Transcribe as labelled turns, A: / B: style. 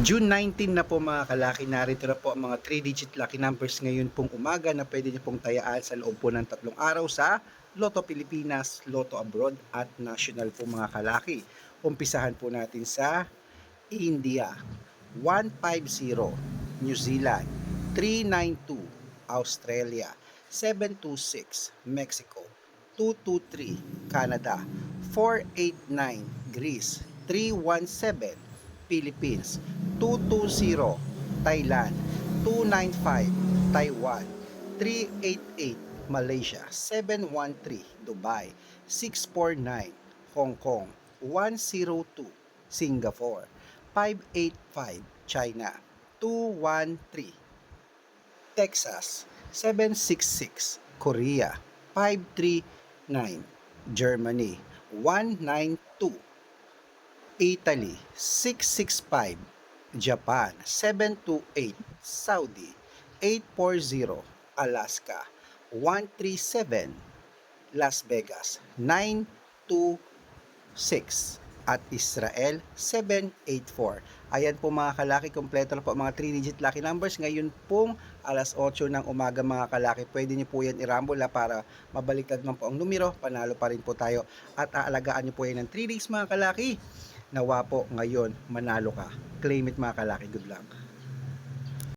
A: June 19 na po mga kalaki, narito na po ang mga 3-digit lucky numbers ngayon pong umaga na pwede niyo pong tayaan sa loob po ng tatlong araw sa Lotto Pilipinas, Lotto Abroad at National po mga kalaki. Umpisahan po natin sa India, 150, New Zealand, 392, Australia, 726, Mexico, 223, Canada, 489, Greece, 317, Philippines, 220, Thailand, 295, Taiwan, 388, Malaysia, 713, Dubai, 649, Hong Kong, 102, Singapore, 585, China, 213, Texas, 766, Korea, 539, Germany, 192, Italy, 665, Japan, 728, Saudi, 840, Alaska, 137, Las Vegas, 926, at Israel, 784. Ayan po mga kalaki, kompleto na po mga 3-digit lucky numbers. Ngayon pong alas 8 ng umaga mga kalaki, pwede niyo po yan irambola para mabaliktad man po ang numero, panalo pa rin po tayo. At aalagaan niyo po yan ng 3 days mga kalaki. Nawa po ngayon manalo ka. Claim it mga kalaki. Good luck.